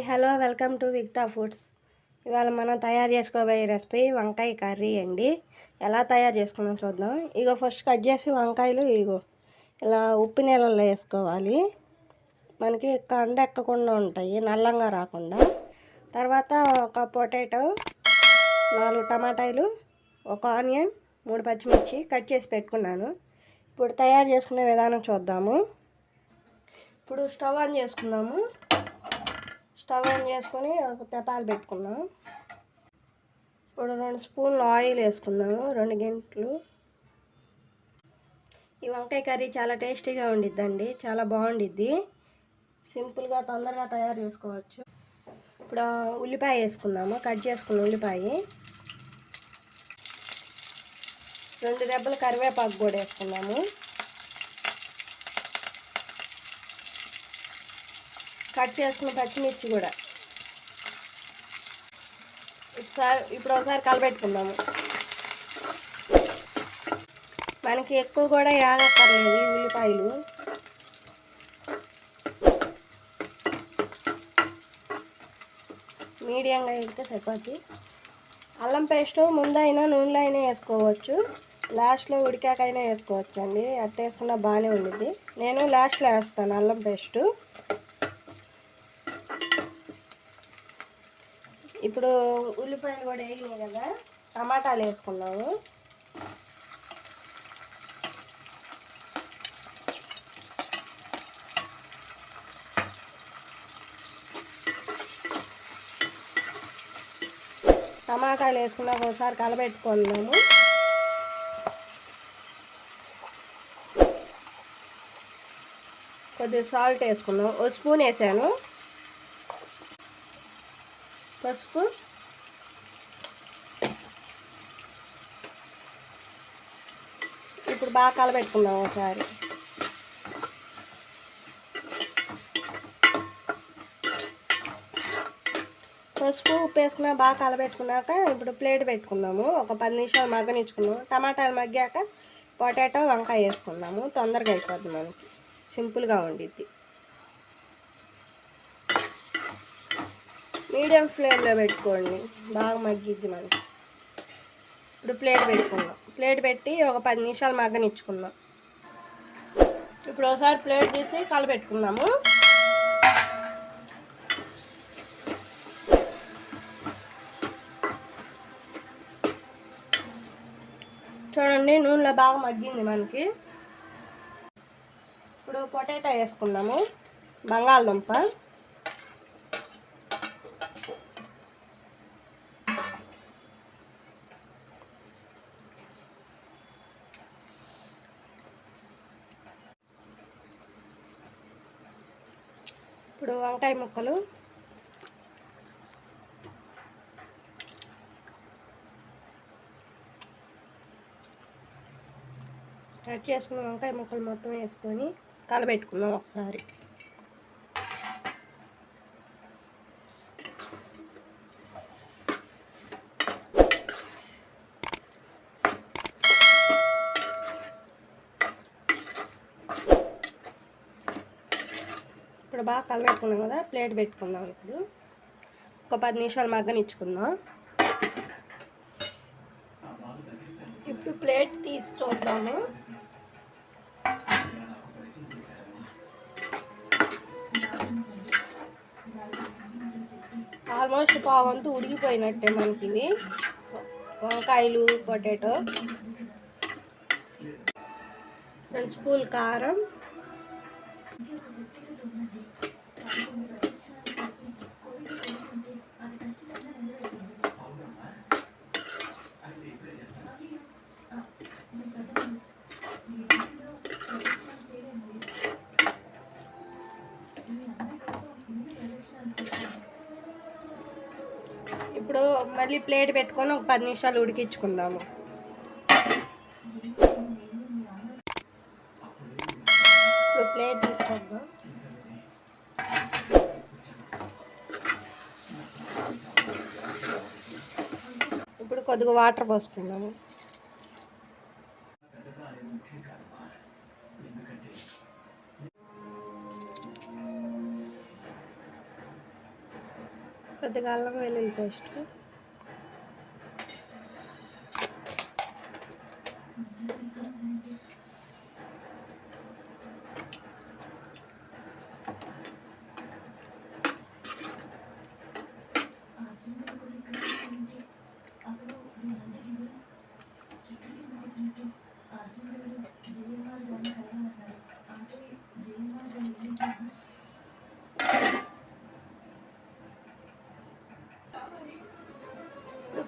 Hi hello welcome to విక్తా foods. ఇవాళ మనం తయారు చేసుకోబోయే రెసిపీ వంకాయ కర్రీ అండి. ఎలా తయారు చేసుకున్నాం చూద్దాం. ఇగో ఫస్ట్ కట్ చేసి వంకాయలు ఇగో ఇలా ఉప్పు నీళ్ళల్లో వేసుకోవాలి. మనకి కండ ఎక్కకుండా ఉంటాయి నల్లంగా రాకుండా. తర్వాత ఒక పొటాటో నాలుగు టమాటాలు ఒక ఆనియన్ మూడు పచ్చిమిర్చి కట్ చేసి పెట్టుకున్నాను. ఇప్పుడు తయారు చేసుకునే విధానం చూద్దాము. ఇప్పుడు స్టవ్ ఆన్ చేసుకుందాము. స్టవ్ ఆన్ చేసుకొని ఒక తెపాలు పెట్టుకుందాం. ఇప్పుడు రెండు స్పూన్లు ఆయిల్ వేసుకుందాము రెండు గంటలు. ఈ వంకాయ కర్రీ చాలా టేస్టీగా ఉండిద్దండి చాలా బాగుండిద్ది. సింపుల్గా తొందరగా తయారు చేసుకోవచ్చు. ఇప్పుడు ఉల్లిపాయ వేసుకుందాము కట్ చేసుకున్న ఉల్లిపాయ. రెండు రెబ్బలు కరివేపాకు కూడా వేసుకున్నాము కట్ చేసుకున్న పచ్చిమిర్చి కూడా. ఒకసారి ఇప్పుడు ఒకసారి కలబెట్టుకుందాము. మనకి ఎక్కువ కూడా యాగక్కర్లేదు ఈ ఉల్లిపాయలు. మీడియంగా వేస్తే చపాతి అల్లం పేస్ట్ ముందైనా నూనెలో అయినా వేసుకోవచ్చు. లాస్ట్లో ఉడికాకైనా వేసుకోవచ్చు అండి అట్ట వేసుకున్నా బాగానే ఉండిద్ది. నేను లాస్ట్లో వేస్తాను అల్లం పేస్టు. ఇప్పుడు ఉల్లిపాయలు కూడా వేగినాయి కదా టమాటాలు వేసుకున్నాము. టమాటాలు వేసుకున్నాక ఒకసారి కలబెట్టుకున్నాము కొద్దిగా సాల్ట్ వేసుకున్నాం ఒక స్పూన్ వేసాను. పసుపు. ఇప్పుడు బాగా కలబెట్టుకుందాం ఒకసారి. పసుపు ఉప్పు వేసుకున్నా బాగా కలబెట్టుకున్నాక ఇప్పుడు ప్లేట్ పెట్టుకున్నాము ఒక పది నిమిషాలు మగ్గనిచ్చుకున్నాము టమాటాలు మగ్గాక పొటాటో వంకాయ వేసుకున్నాము తొందరగా అయిపోద్ది మనకి. సింపుల్గా ఉండిద్ది. మీడియం ఫ్లేమ్లో పెట్టుకోండి. బాగా మగ్గిద్ది మనకి ఇప్పుడు ప్లేట్ పెట్టుకుందాం. ప్లేట్ పెట్టి ఒక పది నిమిషాలు మగ్గనిచ్చుకుందాం. ఇప్పుడు ఒకసారి ప్లేట్ తీసి కలపెట్టుకుందాము చూడండి నూనెలో బాగా మగ్గింది మనకి. ఇప్పుడు పొటాటో వేసుకుందాము. బంగాళదుంప. ఇప్పుడు వంకాయ ముక్కలు. కట్ చేసుకున్న వంకాయ ముక్కలు మొత్తం వేసుకొని కలబెట్టుకున్నాం ఒకసారి. ఇప్పుడు బాగా కలబెట్టుకున్నాం కదా ప్లేట్ పెట్టుకుందాం ఇప్పుడు. ఒక పది నిమిషాలు మగ్గనిచ్చుకుందాం. ఇప్పుడు ప్లేట్ తీసి చూద్దాము. ఆల్మోస్ట్ పావంతు ఉడికిపోయినట్టే మనకి ఇవి. వంకాయలు పొటాటో. రెండు స్పూన్ కారం. ఇప్పుడు మళ్ళీ ప్లేట్ పెట్టుకొని ఒక పది నిమిషాలు ఉడికించుకుందాము. ఇప్పుడు ప్లేట్ తీసుకుందాం ఇప్పుడు కొద్దిగా వాటర్ పోసుకుందాము. కొద్దిగా అల్లం వెల్లుల్లి పేస్ట్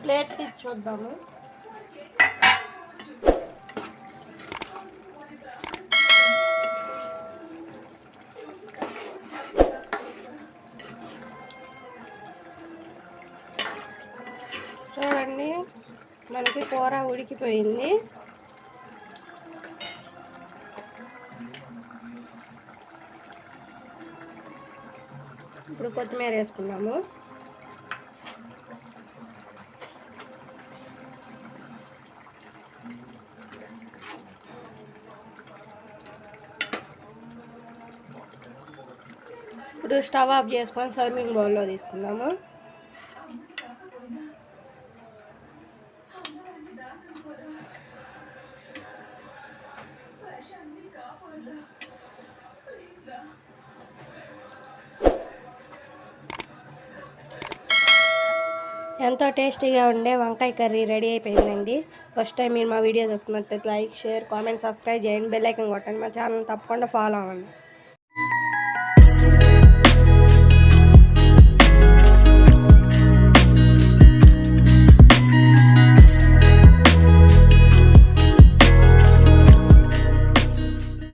ప్లేట్ తీసి చూద్దాము చూడండి మనకి కూర ఉడికిపోయింది. ఇప్పుడు కొత్తిమీర వేసుకుందాము. ఇప్పుడు స్టవ్ ఆఫ్ చేసుకొని సర్వింగ్ బౌల్లో తీసుకుందాము? ఎంతో టేస్టీగా ఉండే వంకాయ కర్రీ రెడీ అయిపోయిందండి. ఫస్ట్ టైం మీరు మా వీడియో చూస్తున్నట్లయితే లైక్ షేర్ కామెంట్ సబ్స్క్రైబ్ చేయండి. బెల్ ఐకన్ కొట్టండి. మా ఛానల్ తప్పకుండా ఫాలో అవ్వండి.